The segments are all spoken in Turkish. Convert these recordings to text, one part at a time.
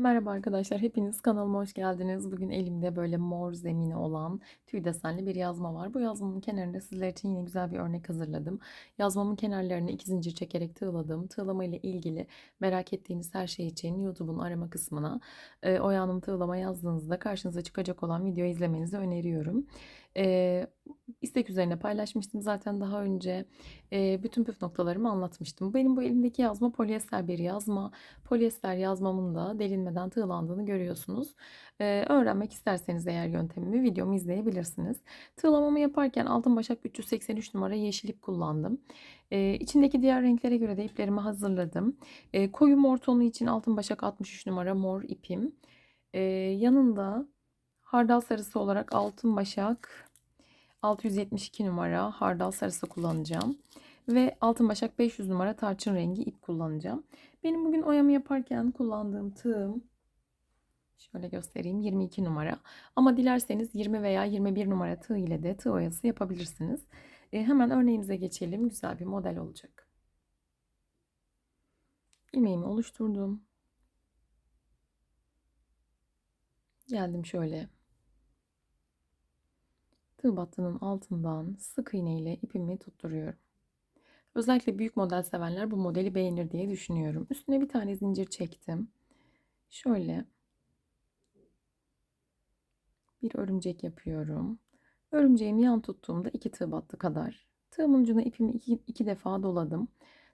Merhaba arkadaşlar, hepiniz kanalıma hoş geldiniz. Bugün elimde böyle mor zemini olan tüy desenli bir yazma var. Bu yazmamın kenarında sizler için yine güzel bir örnek hazırladım. Yazmamın kenarlarını iki zincir çekerek tığladım. Tığlama ile ilgili merak ettiğiniz her şey için YouTube'un arama kısmına e, Oya Hanım tığlama yazdığınızda karşınıza çıkacak olan videoyu izlemenizi öneriyorum. E, istek üzerine paylaşmıştım zaten daha önce. E, bütün püf noktalarımı anlatmıştım. Benim bu elimdeki yazma polyester bir yazma. Polyester yazmamın da delinmeden tığlandığını görüyorsunuz. Ee, öğrenmek isterseniz eğer yöntemimi videomu izleyebilirsiniz. Tığlamamı yaparken altın başak 383 numara yeşil ip kullandım. Ee, içindeki diğer renklere göre de iplerimi hazırladım. Ee, koyu mor tonu için altın başak 63 numara mor ipim. Ee, yanında hardal sarısı olarak altın başak 672 numara hardal sarısı kullanacağım. Ve altın başak 500 numara tarçın rengi ip kullanacağım. Benim bugün oyamı yaparken kullandığım tığım şöyle göstereyim 22 numara. Ama dilerseniz 20 veya 21 numara tığ ile de tığ oyası yapabilirsiniz. E, hemen örneğimize geçelim. Güzel bir model olacak. İlmeğimi oluşturdum. Geldim şöyle. Tığ battının altından sık iğne ile ipimi tutturuyorum. Özellikle büyük model sevenler bu modeli beğenir diye düşünüyorum. Üstüne bir tane zincir çektim. Şöyle bir örümcek yapıyorum. Örümceğimi yan tuttuğumda iki tığ battı kadar. Tığımın ucuna ipimi iki, iki defa doladım.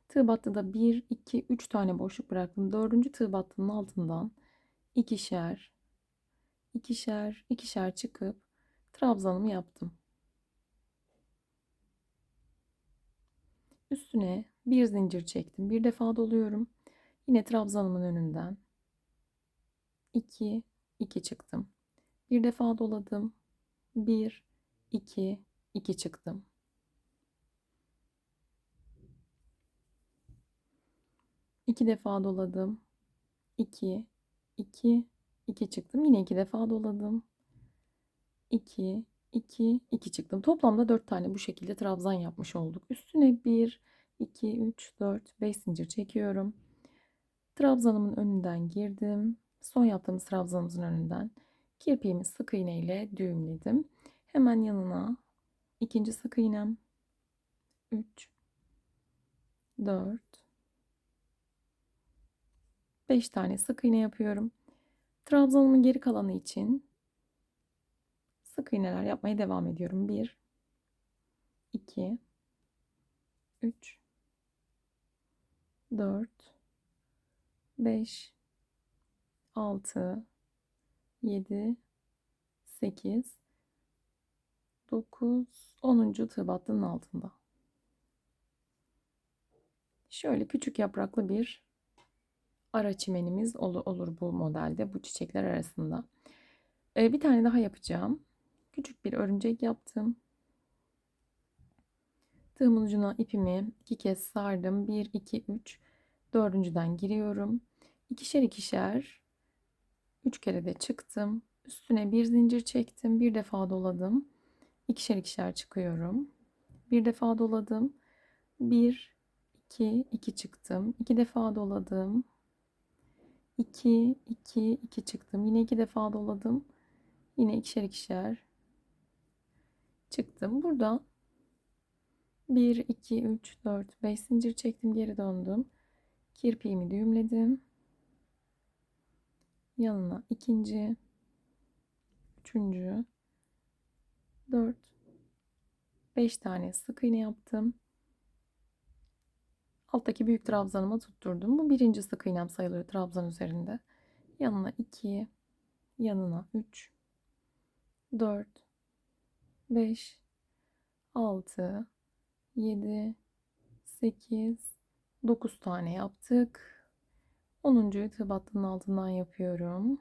Tığ battıda bir, iki, üç tane boşluk bıraktım. Dördüncü tığ battının altından ikişer, ikişer, ikişer çıkıp trabzanımı yaptım. Üstüne bir zincir çektim. Bir defa doluyorum. Yine trabzanımın önünden 2 2 çıktım. Bir defa doladım. 1 2 2 çıktım. İki defa doladım. 2 2 2 çıktım. Yine iki defa doladım. 2 2 2 çıktım. Toplamda 4 tane bu şekilde trabzan yapmış olduk. Üstüne 1 2 3 4 5 zincir çekiyorum. Trabzanımın önünden girdim. Son yaptığımız trabzanımızın önünden kirpiğimi sık iğne ile düğümledim. Hemen yanına ikinci sık iğnem 3 4 5 tane sık iğne yapıyorum. Trabzanımın geri kalanı için sık iğneler yapmaya devam ediyorum. 1 2 3 4 5 6 7 8 9 10. tığ altında. Şöyle küçük yapraklı bir ara çimenimiz olur, olur bu modelde bu çiçekler arasında. Ee, bir tane daha yapacağım. Küçük bir örümcek yaptım. Tığımın ucuna ipimi iki kez sardım. 1, 2, 3. Dördüncüden giriyorum. İkişer ikişer. Üç kere de çıktım. Üstüne bir zincir çektim. Bir defa doladım. İkişer ikişer çıkıyorum. Bir defa doladım. Bir, iki, iki çıktım. İki defa doladım. İki, iki, iki çıktım. Yine iki defa doladım. Yine ikişer ikişer çıktım. Burada 1, 2, 3, 4, 5 zincir çektim. Geri döndüm. Kirpiğimi düğümledim. Yanına ikinci, üçüncü, dört, beş tane sık iğne yaptım. Alttaki büyük trabzanıma tutturdum. Bu birinci sık iğnem sayılıyor trabzan üzerinde. Yanına iki, yanına üç, dört, beş, altı, yedi, sekiz, dokuz tane yaptık. 10. tığ battının altından yapıyorum.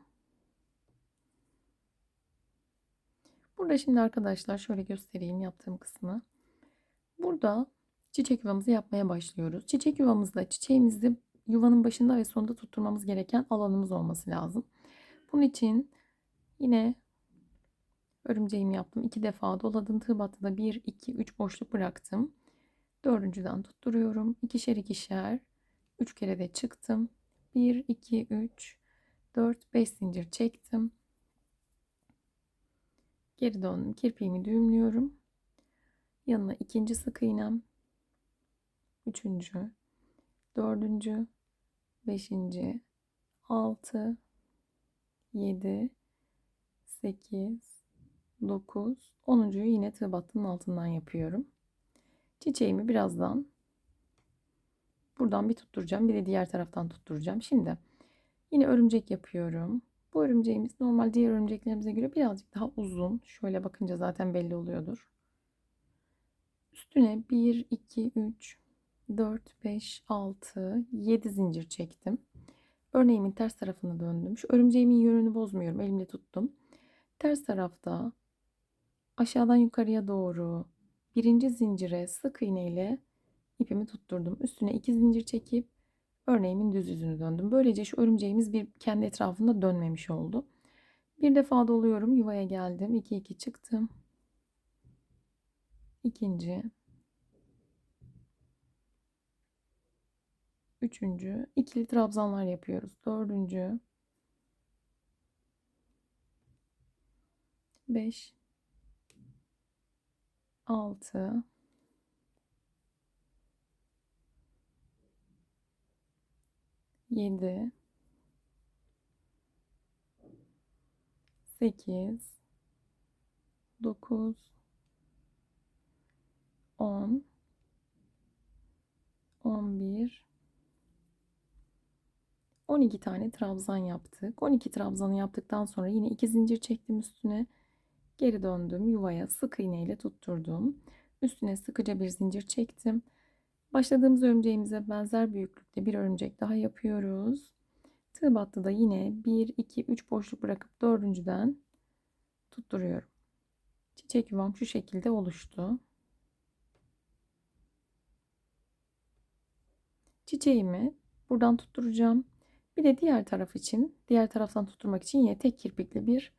Burada şimdi arkadaşlar şöyle göstereyim yaptığım kısmı. Burada çiçek yuvamızı yapmaya başlıyoruz. Çiçek yuvamızda çiçeğimizi yuvanın başında ve sonunda tutturmamız gereken alanımız olması lazım. Bunun için yine örümceğimi yaptım. iki defa doladım. Tığ battıda 1, 2, 3 boşluk bıraktım. Dördüncüden tutturuyorum. İkişer ikişer. Üç kere de çıktım. 1, 2, 3, 4 5 zincir çektim. Geri döndüm. Kirpiğimi düğümlüyorum. Yanına ikinci sık iğnem. Üçüncü. Dördüncü. Beşinci. Altı. Yedi. Sekiz. Dokuz. Onuncuyu yine tığ battının altından yapıyorum. Çiçeğimi birazdan buradan bir tutturacağım. Bir de diğer taraftan tutturacağım. Şimdi yine örümcek yapıyorum. Bu örümceğimiz normal diğer örümceklerimize göre birazcık daha uzun. Şöyle bakınca zaten belli oluyordur. Üstüne 1, 2, 3, 4, 5, 6, 7 zincir çektim. Örneğimin ters tarafına döndüm. Şu örümceğimin yönünü bozmuyorum. Elimle tuttum. Ters tarafta aşağıdan yukarıya doğru birinci zincire sık iğne ile ipimi tutturdum. Üstüne iki zincir çekip örneğimin düz yüzünü döndüm. Böylece şu örümceğimiz bir kendi etrafında dönmemiş oldu. Bir defa doluyorum. Yuvaya geldim. 2 2 çıktım. İkinci. Üçüncü. ikili trabzanlar yapıyoruz. Dördüncü. Beş. Altı. Yedi. Sekiz. Dokuz. On. On bir. 12 tane trabzan yaptık. 12 trabzanı yaptıktan sonra yine iki zincir çektim üstüne. Geri döndüm yuvaya sık iğne ile tutturdum. Üstüne sıkıca bir zincir çektim. Başladığımız örümceğimize benzer büyüklükte bir örümcek daha yapıyoruz. Tığ battıda yine 1, 2, 3 boşluk bırakıp dördüncüden tutturuyorum. Çiçek yuvam şu şekilde oluştu. Çiçeğimi buradan tutturacağım. Bir de diğer taraf için, diğer taraftan tutturmak için yine tek kirpikli bir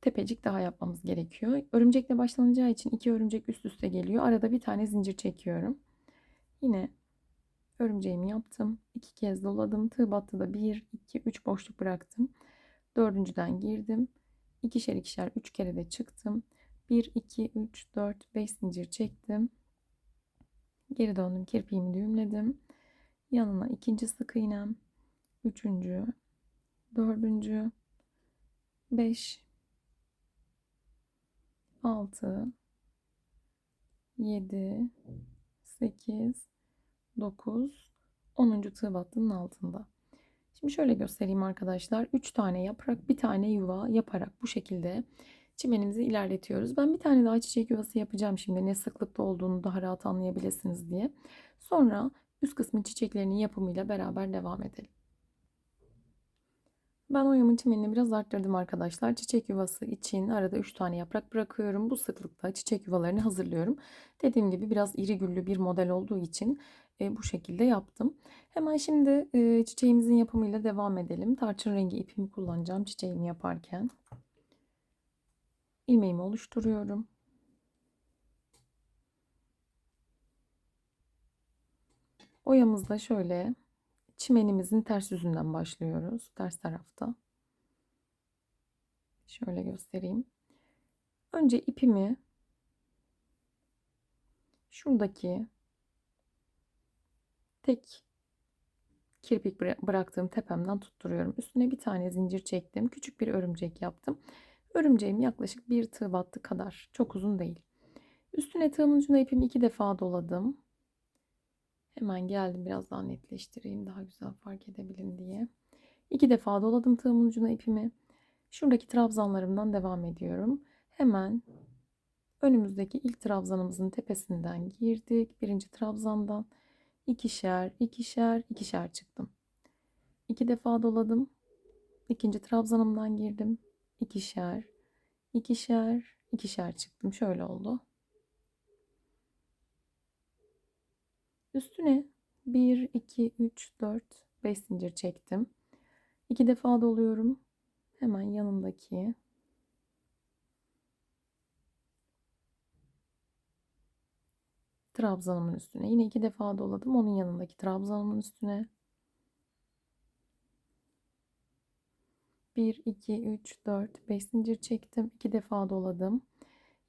tepecik daha yapmamız gerekiyor. Örümcekle başlanacağı için iki örümcek üst üste geliyor. Arada bir tane zincir çekiyorum. Yine örümceğimi yaptım. iki kez doladım. Tığ battıda 1, 2, 3 boşluk bıraktım. Dördüncüden girdim. İkişer ikişer 3 kere de çıktım. 1, 2, 3, 4, 5 zincir çektim. Geri döndüm. Kirpiğimi düğümledim. Yanına ikinci sık iğnem. Üçüncü. Dördüncü. Beş. Altı. Yedi. Sekiz. Dokuz. Onuncu tığ battının altında. Şimdi şöyle göstereyim arkadaşlar. Üç tane yaprak, bir tane yuva yaparak bu şekilde çimenimizi ilerletiyoruz. Ben bir tane daha çiçek yuvası yapacağım şimdi. Ne sıklıkta olduğunu daha rahat anlayabilirsiniz diye. Sonra üst kısmın çiçeklerinin yapımıyla beraber devam edelim. Ben oyamın çimenini biraz arttırdım arkadaşlar. Çiçek yuvası için arada 3 tane yaprak bırakıyorum. Bu sıklıkta çiçek yuvalarını hazırlıyorum. Dediğim gibi biraz iri güllü bir model olduğu için e, bu şekilde yaptım. Hemen şimdi e, çiçeğimizin yapımıyla devam edelim. Tarçın rengi ipimi kullanacağım çiçeğimi yaparken. İlmeğimi oluşturuyorum. Oyamızda şöyle çimenimizin ters yüzünden başlıyoruz. Ters tarafta. Şöyle göstereyim. Önce ipimi şuradaki tek kirpik bıraktığım tepemden tutturuyorum. Üstüne bir tane zincir çektim. Küçük bir örümcek yaptım. Örümceğim yaklaşık bir tığ battı kadar. Çok uzun değil. Üstüne tığımın ucuna ipimi iki defa doladım. Hemen geldim biraz daha netleştireyim daha güzel fark edebilin diye. İki defa doladım tığımın ucuna ipimi. Şuradaki trabzanlarımdan devam ediyorum. Hemen önümüzdeki ilk trabzanımızın tepesinden girdik. Birinci trabzandan ikişer, ikişer, ikişer çıktım. İki defa doladım. İkinci trabzanımdan girdim. İkişer, ikişer, ikişer çıktım. Şöyle oldu. Üstüne 1, 2, 3, 4, 5 zincir çektim. 2 defa doluyorum. Hemen yanındaki trabzanımın üstüne. Yine iki defa doladım. Onun yanındaki trabzanımın üstüne. 1, 2, 3, 4, 5 zincir çektim. 2 defa doladım.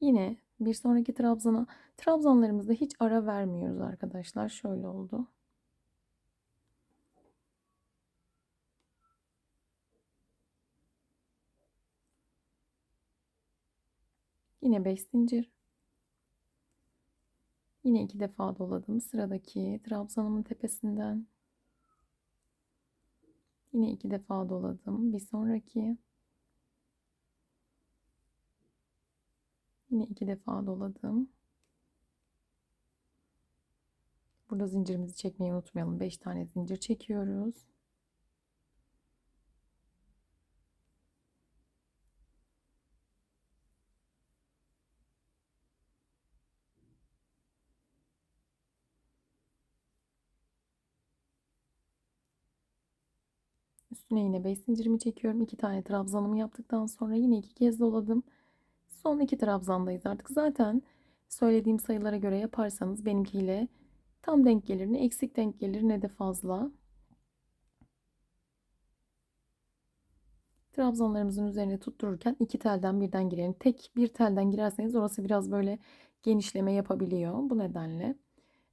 Yine bir sonraki trabzana trabzanlarımızda hiç ara vermiyoruz arkadaşlar. Şöyle oldu. Yine 5 zincir. Yine iki defa doladım. Sıradaki trabzanımın tepesinden. Yine iki defa doladım. Bir sonraki. Yine iki defa doladım. Burada zincirimizi çekmeyi unutmayalım. 5 tane zincir çekiyoruz. Üstüne yine 5 zincirimi çekiyorum. 2 tane trabzanımı yaptıktan sonra yine iki kez doladım. Son iki trabzandayız artık. Zaten söylediğim sayılara göre yaparsanız benimkiyle tam denk gelir. Ne eksik denk gelir ne de fazla. Trabzanlarımızın üzerine tuttururken iki telden birden girelim. Tek bir telden girerseniz orası biraz böyle genişleme yapabiliyor. Bu nedenle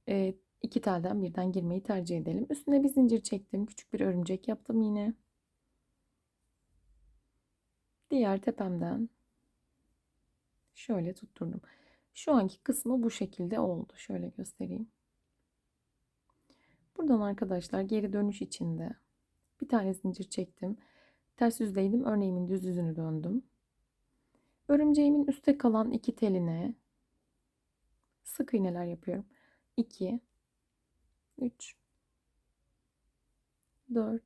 e, iki telden birden girmeyi tercih edelim. Üstüne bir zincir çektim. Küçük bir örümcek yaptım yine. Diğer tepemden şöyle tutturdum. Şu anki kısmı bu şekilde oldu. Şöyle göstereyim. Buradan arkadaşlar geri dönüş içinde bir tane zincir çektim. Ters yüzdeydim. Örneğimin düz yüzünü döndüm. Örümceğimin üstte kalan iki teline sık iğneler yapıyorum. 2 3 4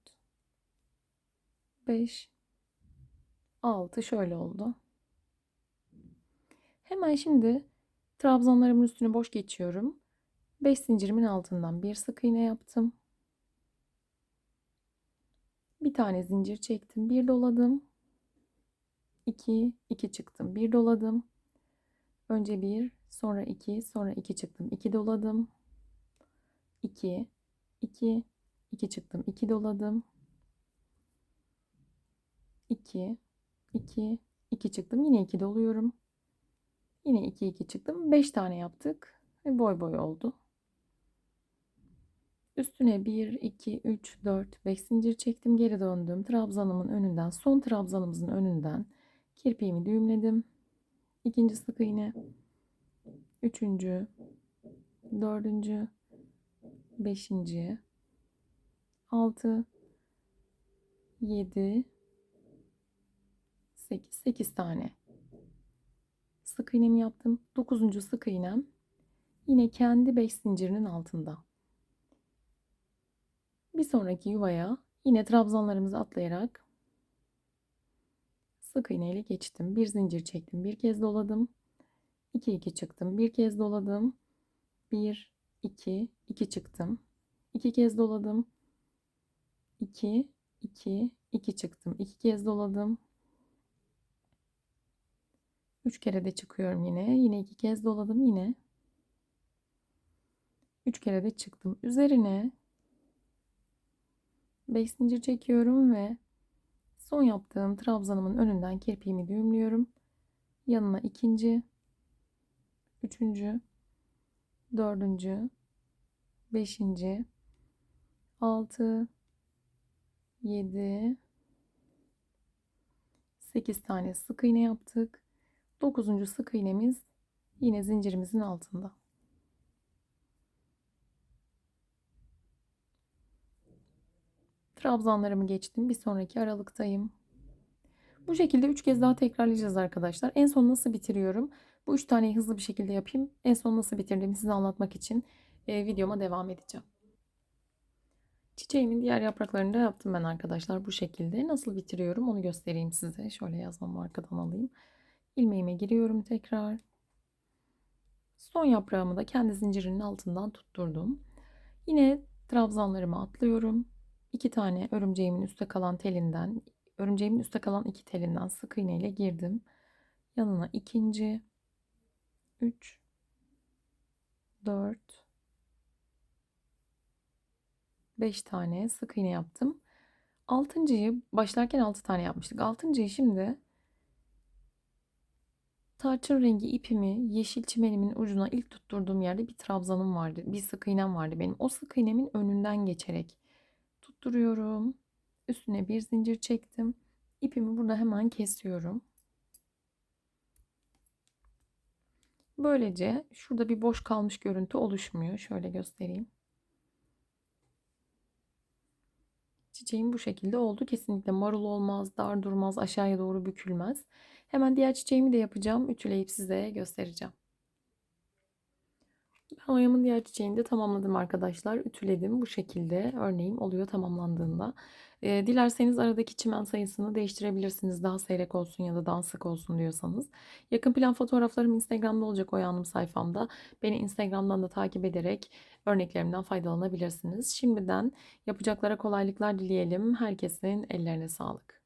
5 6 şöyle oldu. Hemen şimdi trabzanlarımın üstüne boş geçiyorum. 5 zincirimin altından bir sık iğne yaptım. Bir tane zincir çektim, bir doladım. 2 2 çıktım, bir doladım. Önce 1, sonra 2, sonra 2 çıktım, 2 doladım. 2 2 2 çıktım, 2 doladım. 2 2 2 çıktım, yine 2 doluyorum. Yine 2 2 çıktım. 5 tane yaptık ve boy boy oldu. Üstüne 1, 2, 3, 4, 5 zincir çektim. Geri döndüm. Trabzanımın önünden, son trabzanımızın önünden kirpiğimi düğümledim. İkinci sık iğne. Üçüncü, dördüncü, beşinci, altı, yedi, sekiz. Sekiz tane sık iğnemi yaptım. Dokuzuncu sık iğnem yine kendi 5 zincirinin altında. Bir sonraki yuvaya yine trabzanlarımızı atlayarak sık iğne ile geçtim. Bir zincir çektim. Bir kez doladım. 2 2 çıktım. Bir kez doladım. 1 2 2 çıktım. 2 kez doladım. 2 2 2 çıktım. 2 kez doladım. 3 kere de çıkıyorum yine. Yine 2 kez doladım yine. 3 kere de çıktım. Üzerine 5 zincir çekiyorum ve son yaptığım trabzanımın önünden kirpiğimi düğümlüyorum. Yanına ikinci, üçüncü, dördüncü, beşinci, altı, yedi, sekiz tane sık iğne yaptık. Dokuzuncu sık iğnemiz yine zincirimizin altında. Trabzanlarımı geçtim. Bir sonraki aralıktayım. Bu şekilde 3 kez daha tekrarlayacağız arkadaşlar. En son nasıl bitiriyorum? Bu 3 taneyi hızlı bir şekilde yapayım. En son nasıl bitirdiğimi size anlatmak için e, videoma devam edeceğim. Çiçeğimin diğer yapraklarını da yaptım ben arkadaşlar bu şekilde. Nasıl bitiriyorum onu göstereyim size. Şöyle yazmamı arkadan alayım. İlmeğime giriyorum tekrar. Son yaprağımı da kendi zincirinin altından tutturdum. Yine trabzanlarımı atlıyorum. İki tane örümceğimin üstte kalan telinden, örümceğimin üstte kalan iki telinden sık iğne ile girdim. Yanına ikinci, üç, dört, beş tane sık iğne yaptım. Altıncıyı başlarken 6 tane yapmıştık. Altıncıyı şimdi tarçın rengi ipimi yeşil çimenimin ucuna ilk tutturduğum yerde bir trabzanım vardı. Bir sık iğnem vardı benim. O sık iğnemin önünden geçerek tutturuyorum. Üstüne bir zincir çektim. İpimi burada hemen kesiyorum. Böylece şurada bir boş kalmış görüntü oluşmuyor. Şöyle göstereyim. Çiçeğim bu şekilde oldu. Kesinlikle marul olmaz, dar durmaz, aşağıya doğru bükülmez. Hemen diğer çiçeğimi de yapacağım. Ütüleyip size göstereceğim. Ben oyamın diğer çiçeğini de tamamladım arkadaşlar. Ütüledim. Bu şekilde örneğim oluyor tamamlandığında. Ee, dilerseniz aradaki çimen sayısını değiştirebilirsiniz. Daha seyrek olsun ya da daha sık olsun diyorsanız. Yakın plan fotoğraflarım Instagram'da olacak Oya sayfamda. Beni Instagram'dan da takip ederek örneklerimden faydalanabilirsiniz. Şimdiden yapacaklara kolaylıklar dileyelim. Herkesin ellerine sağlık.